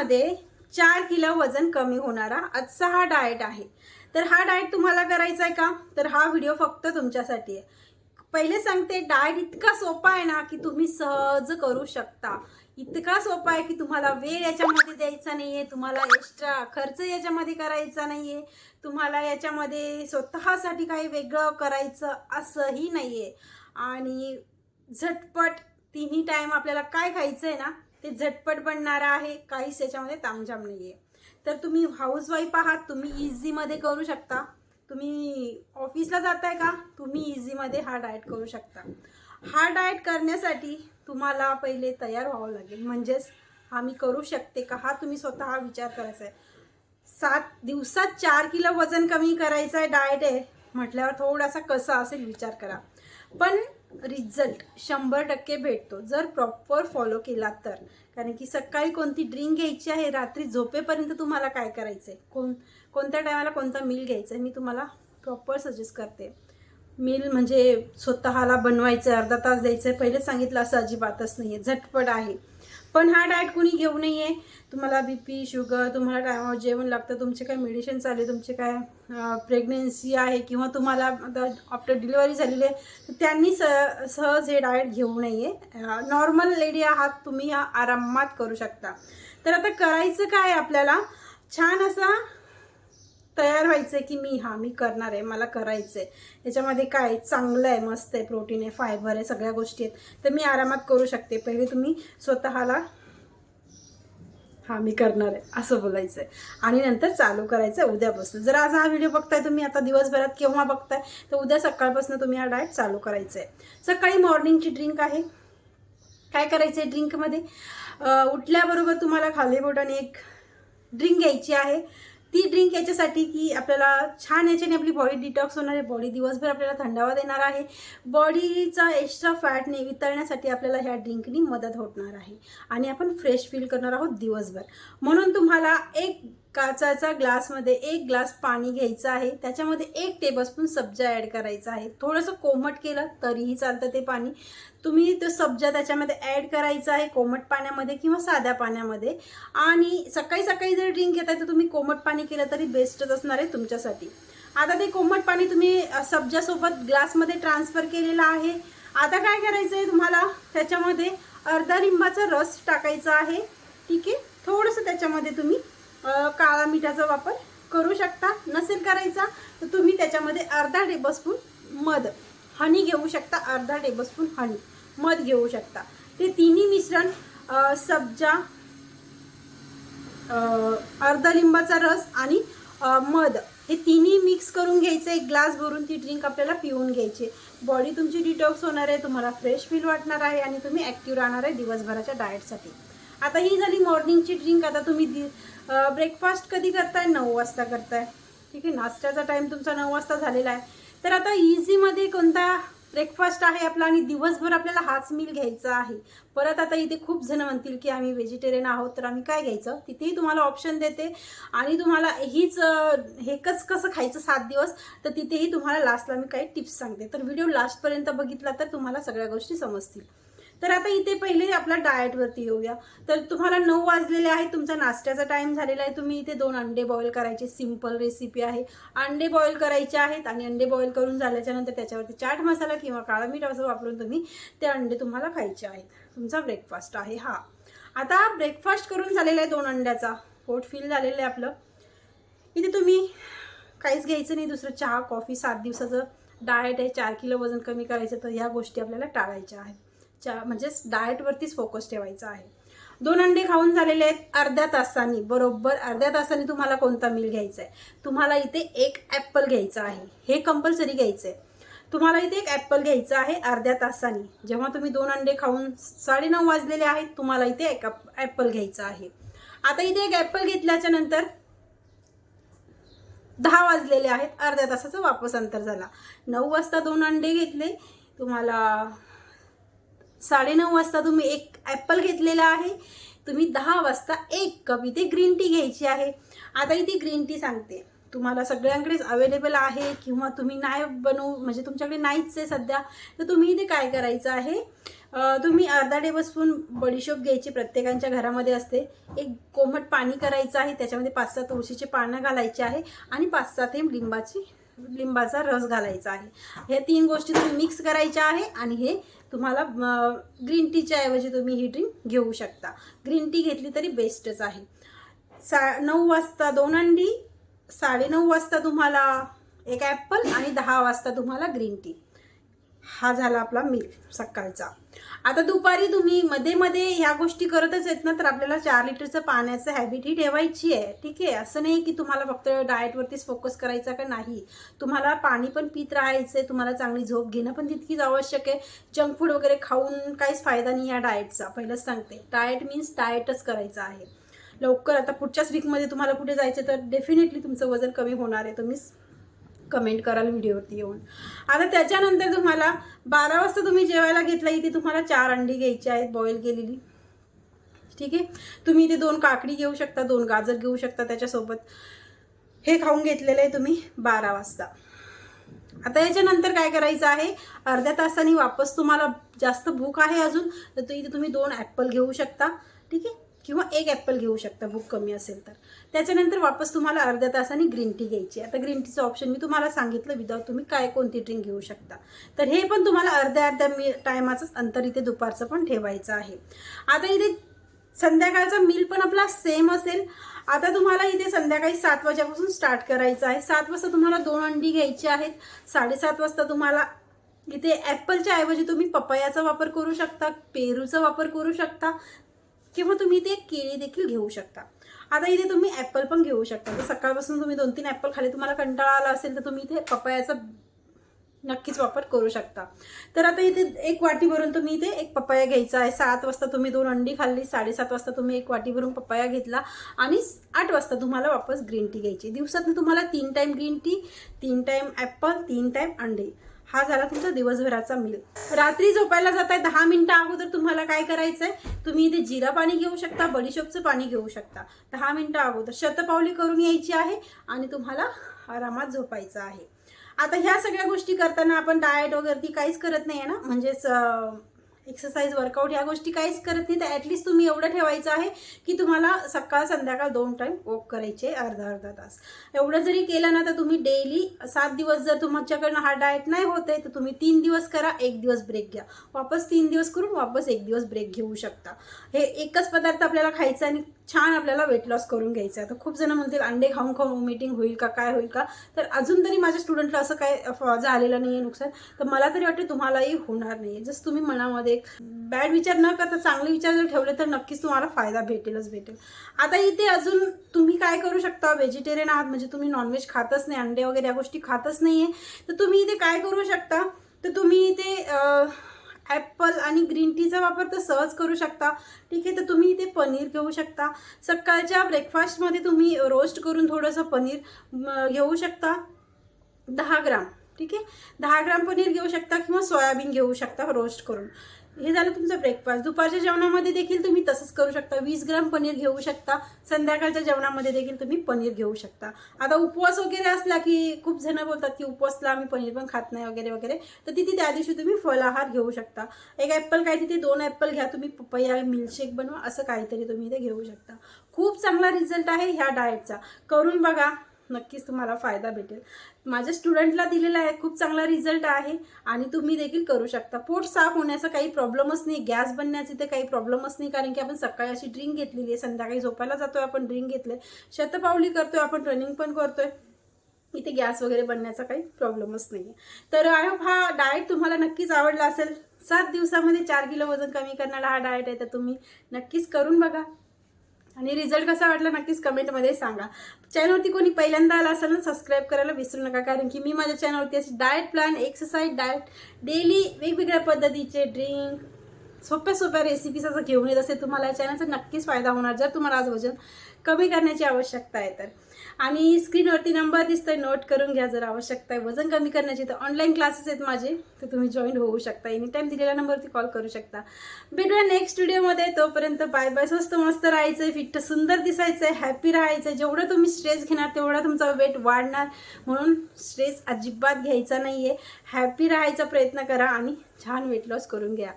दिवसामध्ये चार किलो वजन कमी होणारा आजचा हा डाएट आहे. तर हा डाएट तुम्हाला करायचा आहे का? तर हा व्हिडिओ फक्त तुमच्यासाठी आहे. पहिले सांगते डाएट इतका सोपा आहे ना की तुम्ही सहज करू शकता. इतका सोपा आहे की तुम्हाला वेळ याच्यामध्ये द्यायचा नाही आहे तुम्हाला एक्स्ट्रा खर्च याच्यामध्ये करायचा नाही आहे तुम्हाला याच्यामध्ये स्वतःसाठी काही वेगळं करायचं असंही नाही आहे आणि झटपट तिन्ही टाईम आपल्याला काय खायचं आहे ना ते झटपट बनणारं आहे काहीच याच्यामध्ये तामझाम नाही आहे तर तुम्ही हाऊसवाईफ आहात तुम्ही इझीमध्ये करू शकता. तुम्ही ऑफिसला जाताय का? तुम्ही इझीमध्ये हा डाएट करू शकता. हा डाएट करण्यासाठी तुम्हाला पहिले तयार व्हावं लागेल. म्हणजेच हा मी करू शकते का? हा तुम्ही स्वतः विचार करायचा आहे सात दिवसात चार किलो वजन कमी करायचं आहे डाएट आहे म्हटल्यावर थोडासा कसा असेल विचार करा. पण रिझल्ट शंभर टक्के भेटतो. जर प्रॉपर फॉलो केला तर. कारण की सकाळी कोणती ड्रिंक घ्यायची आहे रात्री झोपेपर्यंत तुम्हाला काय करायचं आहे कोण कोणत्या टायमाला कोणता मील घ्यायचा आहे मी तुम्हाला प्रॉपर सजेस्ट करते. मील म्हणजे स्वतःला बनवायचं अर्धा तास द्यायचं आहे पहिलेच सांगितलं असं अजिबातच नाही आहे झटपट आहे. पण हा डाएट कुणी घेऊ नाही आहे तुम्हाला बी पी शुगर तुम्हाला टायमावर जेवण लागतं तुमचे काय मेडिसिन चालू आहे तुमचे काय प्रेग्नेन्सी आहे किंवा तुम्हाला आता आफ्टर डिलिव्हरी झालेली आहे तर त्यांनी स सहज हे डाएट घेऊ नये नॉर्मल लेडी आहात तुम्ही हा आरामात करू शकता. तर आता करायचं काय आपल्याला? छान असा तयार व्हायचं आहे की मी हा मी करणार आहे मला करायचं आहे याच्यामध्ये काय चांगलं आहे मस्त आहे प्रोटीन आहे फायबर आहे सगळ्या गोष्टी आहेत. तर मी आरामात करू शकते. पहिले तुम्ही स्वतःला हा मी करणार आहे असं बोलायचं आहे आणि नंतर चालू करायचं आहे उद्यापासून. जर आज हा व्हिडिओ बघताय तुम्ही आता दिवसभरात केव्हा बघताय तर उद्या सकाळपासून तुम्ही हा डाएट चालू करायचं आहे सकाळी मॉर्निंगची ड्रिंक आहे. काय करायचं आहे ड्रिंकमध्ये उठल्याबरोबर तुम्हाला खाली बोटाने एक ड्रिंक घ्यायची आहे. ती ड्रिंक याच्यासाठी की आपल्याला छान याच्याने आपली बॉडी डिटॉक्स होणार आहे. बॉडी दिवसभर आपल्याला थंडावा देणार आहे. बॉडीचा एक्स्ट्रा फॅटने वितळण्यासाठी आपल्याला ह्या ड्रिंकनी मदत होणार आहे. आणि आपण फ्रेश फील करणार आहोत दिवसभर. म्हणून तुम्हाला एक काचाचा ग्लासमध्ये एक ग्लास पाणी घ्यायचं आहे. त्याच्यामध्ये एक टेबलस्पून सब्जा ॲड करायचा आहे. थोडंसं कोमट केलं तरीही चालतं ते पाणी. तुम्ही तो सब्जा त्याच्यामध्ये ॲड करायचा आहे कोमट पाण्यामध्ये किंवा साध्या पाण्यामध्ये. आणि सकाळी सकाळी जर ड्रिंक घेताय तर तुम्ही कोमट पाणी केलं तरी बेस्टच असणार आहे तुमच्यासाठी. आता ते कोमट पाणी तुम्ही सब्जासोबत ग्लासमध्ये ट्रान्सफर केलेलं आहे. आता काय करायचं आहे तुम्हाला? त्याच्यामध्ये अर्धा लिंबाचा रस टाकायचा आहे. ठीक आहे? थोडंसं तुम्ही त्याचा वापर करू शकता. नसेल करायचा तर तुम्ही त्याच्यामध्ये अर्धा टेबलस्पून मध हनी घेऊ शकता. अर्धा टेबलस्पून हनी मध घेऊ शकता. ते तिन्ही मिश्रण सब्जा अर्धा लिंबाचा रस आणि मध हे तिन्ही मिक्स करून घ्यायचं. एक ग्लास भरून ती ड्रिंक आपल्याला पिऊन घ्यायची. बॉडी तुमची डिटॉक्स होणार आहे तुम्हाला फ्रेश फील वाटणार आहे आणि तुम्ही ॲक्टिव्ह राहणार आहे दिवसभराच्या डाएटसाठी आता ही झाली मॉर्निंगची ड्रिंक आता तुम्ही ब्रेकफास्ट कधी करताय? नऊ वाजता करताय. ठीक आहे नाश्त्याचा टाईम तुमचा नऊ वाजता झालेला आहे. तर आता इझीमध्ये कोणता ब्रेकफास्ट आहे आपला? आणि दिवसभर आपल्याला हाच मील घ्यायचा आहे. परत आता इथे खूप जण म्हणतील की आम्ही व्हेजिटेरियन आहोत तर आम्ही काय घ्यायचं? तिथेही तुम्हाला ऑप्शन देते. आणि तुम्हाला हीच हेकच हे कच कसं खायचं सात दिवस तर तिथेही तुम्हाला लास्टला मी काही टिप्स सांगते. तर व्हिडिओ लास्टपर्यंत बघितला तर तुम्हाला सगळ्या गोष्टी समजतील. तर आता इथे पहिले आपला डाएटवरती येऊया. तर तुम्हाला नऊ वाजलेले आहे तुमचा नाश्त्याचा टाईम झालेला आहे. तुम्ही इथे दोन अंडे बॉईल करायचे सिंपल रेसिपी आहे. अंडे बॉईल करायचे आहेत आणि अंडे बॉईल करून झाल्याच्यानंतर त्याच्यावरती चाट मसाला किंवा काळा मीठ असं वापरून तुम्ही ते अंडे तुम्हाला खायचे आहेत. तुमचा ब्रेकफास्ट आहे हा. आता ब्रेकफास्ट करून झालेला आहे दोन अंड्याचा. पोट फिल झालेलं आहे आपलं. इथे तुम्ही काहीच घ्यायचं नाही. दुसरं चहा कॉफी सात दिवसाचं डाएट आहे. चार किलो वजन कमी करायचं तर ह्या गोष्टी आपल्याला टाळायच्या आहेत. च्या म्हणजेच डाएटवरतीच फोकस ठेवायचा आहे. दोन अंडे खाऊन झालेले आहेत अर्ध्या तासांनी बरोबर? अर्ध्या तासांनी तुम्हाला कोणता मील घ्यायचा आहे तुम्हाला इथे एक ॲपल घ्यायचा आहे. हे कंपल्सरी घ्यायचं आहे तुम्हाला इथे एक ॲपल घ्यायचं आहे अर्ध्या तासांनी. जेव्हा तुम्ही दोन अंडे खाऊन साडेनऊ वाजलेले आहेत तुम्हाला इथे एक ॲपल घ्यायचं आहे. आता इथे एक ॲपल घेतल्याच्या नंतर दहा वाजलेले आहेत. अर्ध्या तासाचा वापस अंतर झाला. नऊ वाजता दोन अंडे घेतले. तुम्हाला साडेनऊ वाजता तुम्ही एक ॲपल घेतलेला आहे. तुम्ही दहा वाजता एक कप इथे ग्रीन टी घ्यायची आहे. आता इथे ग्रीन टी सांगते. तुम्हाला सगळ्यांकडेच अवेलेबल आहे किंवा तुम्ही नाही बनवू म्हणजे तुमच्याकडे नाहीच आहे सध्या तर तुम्ही इथे काय करायचं आहे? तुम्ही अर्धा टेबलस्पून बडीशोप घ्यायची प्रत्येकांच्या घरामध्ये असते. एक कोमट पाणी करायचं आहे त्याच्यामध्ये पाच सहा तुळशीचे पानं घालायचे आहे आणि पाच सहा थेंब लिंबाची लिंबाचा रस घालायचा आहे. ह्या तीन गोष्टी तुम्ही मिक्स करायच्या आहे आणि हे तुम्हाला ग्रीन टीच्या ऐवजी तुम्ही ही ड्रिंक घेऊ शकता. ग्रीन टी घेतली तरी बेस्टच आहे. सा नऊ वाजता दोन अंडी साडेनऊ वाजता तुम्हाला एक ॲपल आणि दहा वाजता तुम्हाला ग्रीन टी हा झाला आपला मी सकाळचा. आता दुपारी तुम्ही मध्ये मध्ये ह्या गोष्टी करतच आहेत ना तर आपल्याला चार लिटरचं पाण्याचं हॅबिट ही ठेवायची आहे. ठीक आहे? असं नाही की तुम्हाला फक्त डाएटवरतीच फोकस करायचा का नाही. तुम्हाला पाणी पण पीत राहायचं आहे तुम्हाला चांगली झोप घेणं पण तितकीच आवश्यक आहे. जंक फूड वगैरे खाऊन काहीच फायदा नाही या डाएटचा पहिलंच सांगते. डाएट मीन्स डाएटच करायचं आहे. लवकर आता पुढच्याच वीकमध्ये तुम्हाला कुठे जायचं तर डेफिनेटली तुमचं वजन कमी होणार आहे. तुम्ही कमेंट कराल व्हिडिओवरती येऊन. आता त्याच्यानंतर तुम्हाला बारा वाजता तुम्ही जेवायला घेतला इथे तुम्हाला चार अंडी घ्यायची आहेत बॉईल केलेली. ठीक आहे? तुम्ही इथे दोन काकडी घेऊ शकता दोन गाजर घेऊ शकता त्याच्यासोबत. हे खाऊन घेतलेलं आहे तुम्ही बारा वाजता. आता याच्यानंतर काय करायचं आहे? अर्ध्या तासाने वापस तुम्हाला जास्त भूक आहे अजून तर इथे तुम्ही दोन ॲपल घेऊ शकता. ठीक आहे? किंवा एक ॲपल घेऊ शकता भूक कमी असेल तर. त्याच्यानंतर वापस तुम्हाला अर्ध्या तासाने ग्रीन टी घ्यायची आता ग्रीन टीचं ऑप्शन मी तुम्हाला सांगितलं विदाऊट तुम्ही काय कोणती ड्रिंक घेऊ शकता. तर हे पण तुम्हाला अर्ध्या अर्ध्या मी टायमाचंच अंतर इथे दुपारचं पण ठेवायचं आहे. आता इथे संध्याकाळचा मील पण आपला सेम असेल. आता तुम्हाला इथे संध्याकाळी सात वाजेपासून स्टार्ट करायचं आहे. सात वाजता तुम्हाला दोन अंडी घ्यायची आहेत. साडेसात वाजता तुम्हाला इथे ॲपलच्या ऐवजी तुम्ही पपयाचा वापर करू शकता पेरूचा वापर करू शकता किंवा तुम्ही ते केळी देखील घेऊ शकता. आता इथे तुम्ही ॲपल पण घेऊ शकता. तर सकाळपासून तुम्ही दोन तीन ॲपल खाली तुम्हाला कंटाळा आला असेल तर तुम्ही इथे पपयाचा नक्कीच वापर करू शकता. तर आता इथे एक वाटी भरून तुम्ही इथे एक पपया घ्यायचा आहे. सात वाजता तुम्ही दोन अंडी खाल्ली साडेसात वाजता तुम्ही एक वाटी भरून पपया घेतला आणि आठ वाजता तुम्हाला वापस ग्रीन टी घ्यायची. दिवसातून तुम्हाला तीन टाईम ग्रीन टी तीन टाईम ॲपल तीन टाईम अंडे. हा झाला तुमचा दिवसभराचा मिल रात्री झोपायला जात आहे दहा मिनिटं अगोदर तुम्हाला काय करायचं आहे तुम्ही इथे जिरा पाणी घेऊ शकता बडीशोपचं पाणी घेऊ शकता. दहा मिनिटं अगोदर शतपावली करून यायची आहे आणि तुम्हाला आरामात झोपायचं आहे. आता ह्या सगळ्या गोष्टी करताना आपण डाएट वगैरे ती काहीच करत नाही आहे ना? म्हणजेच एक्सरसाइज वर्कआउट ह्या गोष्टी काहीच करत नाही. तर ॲटलिस्ट तुम्ही एवढं ठेवायचं आहे की तुम्हाला सकाळ संध्याकाळ दोन टाईम वॉक करायचे अर्धा अर्धा तास. एवढं जरी केलं ना तर तुम्ही डेली सात दिवस जर तुमच्याकडनं हा डाएट नाही होत आहे तर तुम्ही तीन दिवस करा एक दिवस ब्रेक घ्या. वापस तीन दिवस करून वापस एक दिवस ब्रेक घेऊ शकता. हे एकच पदार्थ आपल्याला खायचा आणि छान आपल्याला वेट लॉस करून घ्यायचं आहे तर खूप जण म्हणतील अंडे खाऊन खाऊन वॉमिटिंग होईल का काय होईल का? तर अजून तरी माझ्या स्टुडंटला असं काय झालेलं नाही आहे नुकसान. तर मला तरी वाटते तुम्हालाही होणार नाही आहे जसं तुम्ही मनामध्ये बॅड विचार न करता चांगले विचार जर ठेवले तर नक्कीच तुम्हाला फायदा भेटेलच भेटेल. आता इथे अजून तुम्ही काय करू शकता? व्हेजिटेरियन आहात म्हणजे तुम्ही नॉनव्हेज खातच नाही अंडे वगैरे या गोष्टी खातच नाही आहे तर तुम्ही इथे काय करू शकता? तर तुम्ही इथे ॲप्पल ॲपल आणि ग्रीन टीचा वापर तर सहज करू शकता. ठीक आहे तर तुम्ही इथे पनीर घेऊ शकता. सकाळच्या ब्रेकफास्टमध्ये तुम्ही रोस्ट करून थोडंसं पनीर घेऊ शकता. दहा ग्राम. ठीक आहे? दहा ग्राम पनीर घेऊ शकता किंवा सोयाबीन घेऊ शकता रोस्ट करून. हे झालं तुमचं ब्रेकफास्ट दुपारच्या जेवणामध्ये देखील तुम्ही तसंच करू शकता. वीस ग्राम पनीर घेऊ शकता. संध्याकाळच्या जेवणामध्ये देखील तुम्ही पनीर घेऊ शकता. आता उपवास वगैरे असला की खूप जण बोलतात की उपवासला आम्ही पनीर पण खात नाही वगैरे वगैरे. तर तिथे त्या दिवशी तुम्ही फळाहार घेऊ शकता. एक ॲपल काय तिथे दोन ॲपल घ्या. तुम्ही पपया मिल्कशेक बनवा असं काहीतरी तुम्ही इथे घेऊ शकता. खूप चांगला रिझल्ट आहे ह्या डाएटचा करून बघा. नक्कीच तुम्हाला फायदा भेटेल. माझ्या स्टुडंटला दिलेला आहे खूप चांगला रिझल्ट आहे आणि तुम्ही देखील करू शकता. पोट साफ होण्याचा काही प्रॉब्लेमच नाही गॅस बनण्याचे ते काही प्रॉब्लेमच नाही कारण की आपण सकाळी अशी ड्रिंक घेतलेली आहे संध्याकाळी झोपायला जातोय आपण ड्रिंक घेतले शतपावली करतोय आपण रनिंग पण करतोय. इथे गॅस वगैरे बनण्याचा काही प्रॉब्लेमच नाही आहे. तर आय होप हा डाएट तुम्हाला नक्कीच आवडला असेल. सात दिवसामध्ये चार किलो वजन कमी करणारा हा डाएट आहे तर तुम्ही नक्कीच करून बघा. आणि रिझल्ट कसा वाटला नक्कीच कमेंटमध्ये सांगा. चॅनलवरती कोणी पहिल्यांदा आला असेल ना सबस्क्राईब करायला विसरू नका कारण की मी माझ्या चॅनलवरती असे diet plan exercise diet daily वेगवेगळ्या पद्धतीचे ड्रिंक सोप्या सोप्या रेसिपीज असं घेऊन येत असेल तुम्हाला या चॅनलचा नक्कीच फायदा होणार जर तुम्हाला आज वजन कमी करण्याची आवश्यकता आहे तर. आणि स्क्रीनवरती नंबर दिसतोय नोट करून घ्या जर आवश्यकता आहे. वजन कमी करण्याची तर ऑनलाईन क्लासेस आहेत माझे तर तुम्ही जॉईन होऊ शकता. एनी टाईम दिलेल्या नंबरवरती कॉल करू शकता. भेटूया नेक्स्ट व्हिडिओमध्ये तोपर्यंत बाय बाय स्वस्त मस्त राहायचं आहे फिट सुंदर दिसायचं आहे हॅपी राहायचं आहे जेवढं तुम्ही स्ट्रेस घेणार तेवढा तुमचा वेट वाढणार. म्हणून स्ट्रेस अजिबात घ्यायचा नाही आहे हॅपी राहायचा प्रयत्न करा आणि छान वेट लॉस करून घ्या.